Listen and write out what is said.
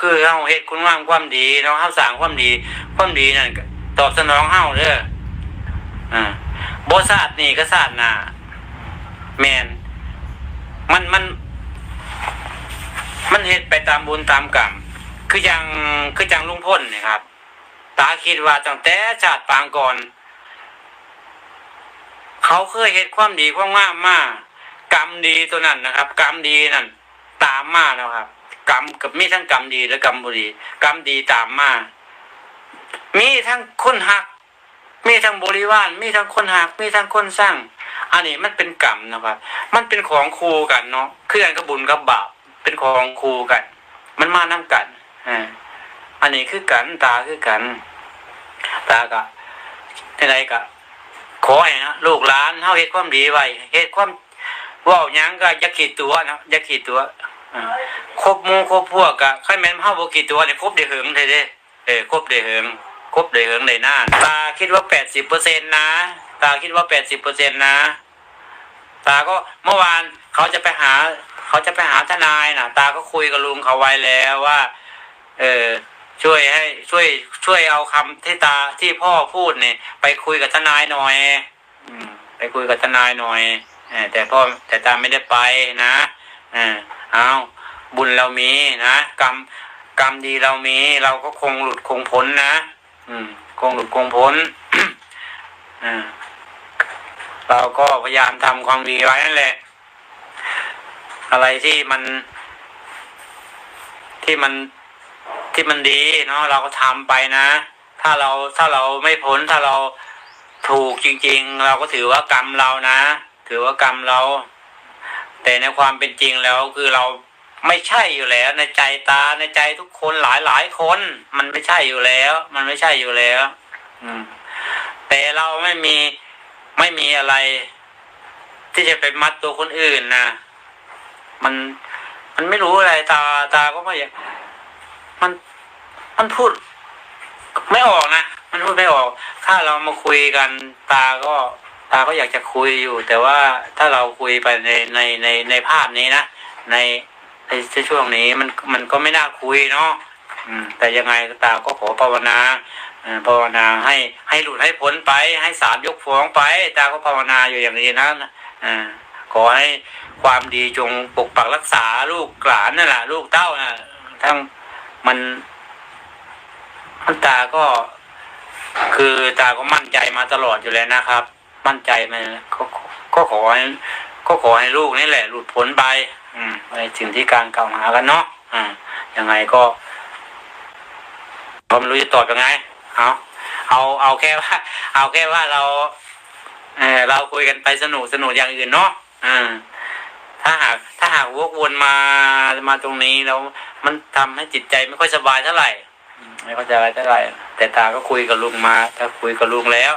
คือเราเฮ็ดคุณงามความดีเราเฮาสร้างความดี ความดีนั่นตอบสนองเฮาเด้ออ่าบ่ศาสตร์นี่ก็ศาสตร์หน้าแม่นมันมัน มันเฮ็ดไปตามบุญตามกรรมคืออย่างคือจังลุงพ่นนี่ครับ ตาคิดว่าตั้งแต่ชาติปางก่อน เขาเคยเฮ็ดความดีความงามมากกรรมดีตัวนั้นนะครับ กรรมดีนั่น ตามมาแล้วครับ กรรมกับมีทั้งกรรมดีและกรรมบุรีกรรมดีตามมา มีทั้งคนหัก มีทั้งบริวาร มีทั้งคนหัก มีทั้งคนสร้าง อันนี้มันเป็นกรรมนะครับ มันเป็นของครูกันเนาะเคลื่อนกับบุญกับบาปเป็นของครูกัน มันมาน้กันอ่าอันนี้คือกันตาคือกัน ตากะอะไรกะขอให้นะลูกหลานเฮาเฮ็ดความดีไว้เฮ็ดความว้าหยังก็อย่าขีดตัวนะอย่าขีดตัว ครบหมู่ครบพวกก็คันแม่นเฮาบ่ขีดตัวนี่ครบได้เหิงเด้เด้เออครบได้เหิงครบได้เหิงได้นาตาคิดว่า80%นนะ ตาคิดว่า80%นนะ ตาก็เมื่อวานเขาจะไปหา เขาจะไปหาทนายนะตาก็คุยกับลุงเขาไว้แล้วว่า เออช่วยให้ช่วย ช่วยเอาคำที่ตาที่พ่อพูดเนี่ยไปคุยกับทนายหน่อยอืมไปคุยกับทนายหน่อยอแต่พ่อแต่ตาไม่ได้ไปนะเออ เอาบุญเรามีนะกรรมกรรมดีเรามีเราก็คงหลุดคงพ้นนะ อืม คงหลุดคงพ้นอ่าเราก็พยายามทำความดีไว้นั่นแหละ อะไรที่มัน ที่มันที่มันดีเนาะเราก็ทำไปนะ ถ้าเราถ้าเราไม่พ้นถ้าเราถูกจริง ๆ เราก็ถือว่ากรรมเรานะ ถือว่ากรรมเรา แต่ในความเป็นจริงแล้วคือเราไม่ใช่อยู่แล้ว ในใจตาในใจทุกคนหลายหลายคน มันไม่ใช่อยู่แล้ว มันไม่ใช่อยู่แล้ว อืม แต่เราไม่มีไม่มีอะไร ที่จะไปมัดตัวคนอื่นนะมันมันไม่รู้อะไรตาตาก็ไม่อยากมันมันพูด ไม่ออกนะมันพูดไม่ออก ถ้าเรามาคุยกันตาก็ ตาก็อยากจะคุยอยู่ แต่ว่าถ้าเราคุยไปในในในในภาพนี้นะในในช่วงนี้มันมันก็ไม่น่าคุยเนาะอืมแต่ยังไงตาก็ขอภาวนาอ่อภาวนาให้ให้หลุดให้พ้นไป ให้ศาลยกฟ้องไป ตาก็ภาวนาอยู่อย่างนี้นะอ่าขอให้ความดีจงปกปักรักษาลูกหลานนั่นแหละลูกเต้านะทั้งมันตาก็ คือตาก็มั่นใจมาตลอดอยู่แล้วนะครับ มั่นใจมันก็ก็ขอให้ก็ขอให้ลูกนี่แหละ หลุดพ้นไป อืมในสิ่งที่การกล่าวหากันเนาะอ่ายังไงก็ก็ไม่รู้จะตอบยังไงเอาเอาเอาแค่ว่า เอาแค่ว่าเราเออเราคุยกันไปสนุกสนุกอย่างอื่นเนาะอ่าถ้าหากถ้าหากวกวนมามาตรงนี้แล้วมันทำให้จิตใจไม่ค่อยสบายเท่าไหร่อืมไม่ค่อยสบายเท่าไหร่ แต่ตาก็คุยกับลุงมาถ้าคุยกับลุงแล้ว